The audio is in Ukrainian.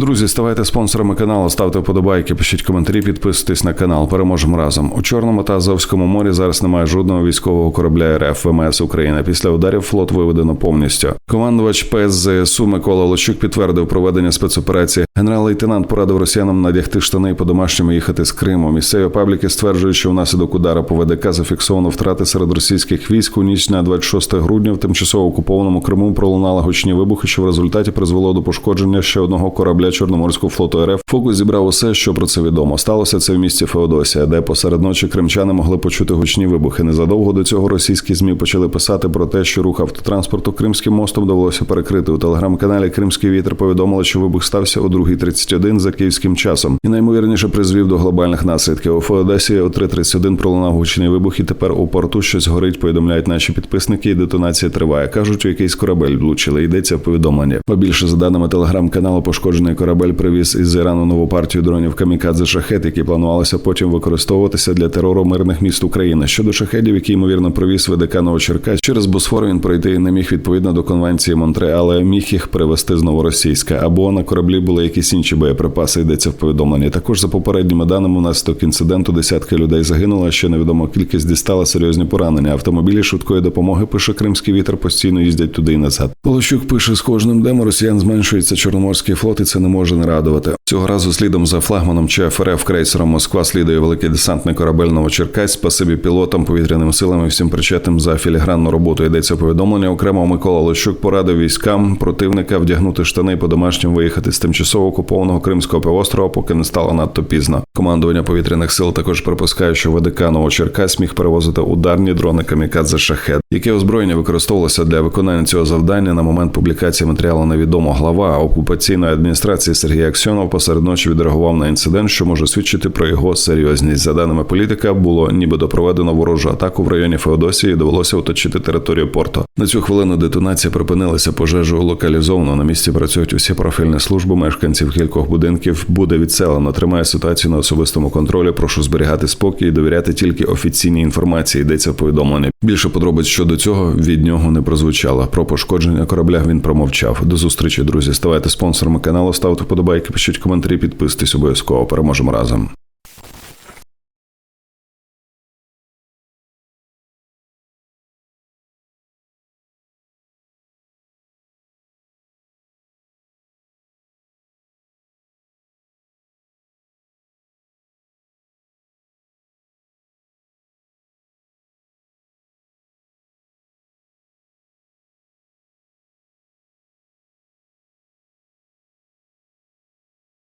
Друзі, ставайте спонсорами каналу, ставте вподобайки, пишіть коментарі, підписуйтесь на канал. Переможемо разом. У Чорному та Азовському морі зараз немає жодного військового корабля РФ ВМС України. Після ударів флот виведено повністю. Командувач ПСЗСУ Микола Лощук підтвердив проведення спецоперації. Генерал-лейтенант порадив росіянам надягти штани і по-домашньому їхати з Криму. Місцеві пабліки стверджують, що внаслідок удару по ВДК зафіксовано втрати серед російських військ. У ніч на 26 грудня в тимчасово окупованому Криму пролунали гучні вибухи, що в результаті призвело до пошкодження ще одного корабля Чорноморського флоту РФ. Фокус зібрав усе, що про це відомо. Сталося це в місті Феодосія, де посеред ночі кримчани могли почути гучні вибухи. Незадовго до цього російські змі почали писати про те, що рух автотранспорту Кримським мостом довелося перекрити. У телеграм-каналі Кримський вітер повідомили, що вибух стався о 2.31 за київським часом, і наймовірніше призвів до глобальних наслідків. У Феодосії о 3.31 пролунав гучний вибух, і тепер у порту щось горить. Повідомляють наші підписники. і Детонація триває. кажуть, у якийсь корабель влучили. Йдеться в повідомленні. Побільше за даними телеграм-каналу, пошкоджений корабель привіз із Ірану нову партію дронів камікадзе шахет, які планувалися потім використовуватися для терору мирних міст України. Щодо шахедів, які ймовірно привіз ВДК Новочеркас, через Босфор він пройти не міг відповідно до конвенції Монтре, але міг їх привезти з Новоросійська. Або на кораблі були якісь інші боєприпаси. Йдеться в повідомленні. Також за попередніми даними, внаслідок інциденту десятки людей загинуло. Ще невідома кількість дістала серйозні поранення. Автомобілі швидкої допомоги пише Кримський вітер постійно їздять туди і назад. Полощук пише з кожним днем росіян зменшується Чорноморський флот, і це не може не радувати. Цього разу слідом за флагманом ЧФРФ крейсером Москва слідує великий десантний корабель Новочеркась. Спасибі пілотам, повітряним силам і всім причетним за філігранну роботу. Йдеться повідомлення. Окремо Микола Лощук порадив військам противника вдягнути штани по домашнім виїхати з тимчасово окупованого Кримського півострова, поки не стало надто пізно. Командування повітряних сил також припускає, що ВДК Новочеркась міг перевозити ударні дрони камікадзе шахет. Яке озброєння використовувалося для виконання цього завдання на момент публікації матеріалу невідомо. Глава окупаційної адміністрації Сергій Аксьонов посеред ночі відреагував на інцидент, що може свідчити про його серйозність. За даними політика, було нібито проведено ворожу атаку в районі Феодосії. і Довелося оточити територію порту. На цю хвилину детонація припинилася. Пожежу локалізовано. На місці працюють усі профільні служби. Мешканців кількох будинків буде відселено. Тримає ситуацію на особистому контролі. Прошу зберігати спокій і довіряти тільки офіційній інформації. Йдеться в повідомленні. Більше подробиць щодо цього від нього не прозвучало. Про пошкодження корабля він промовчав. До зустрічі, друзі. Ставайте спонсорами каналу, ставте вподобайки, пишіть коментарі, підписуйтесь обов'язково. Переможемо разом.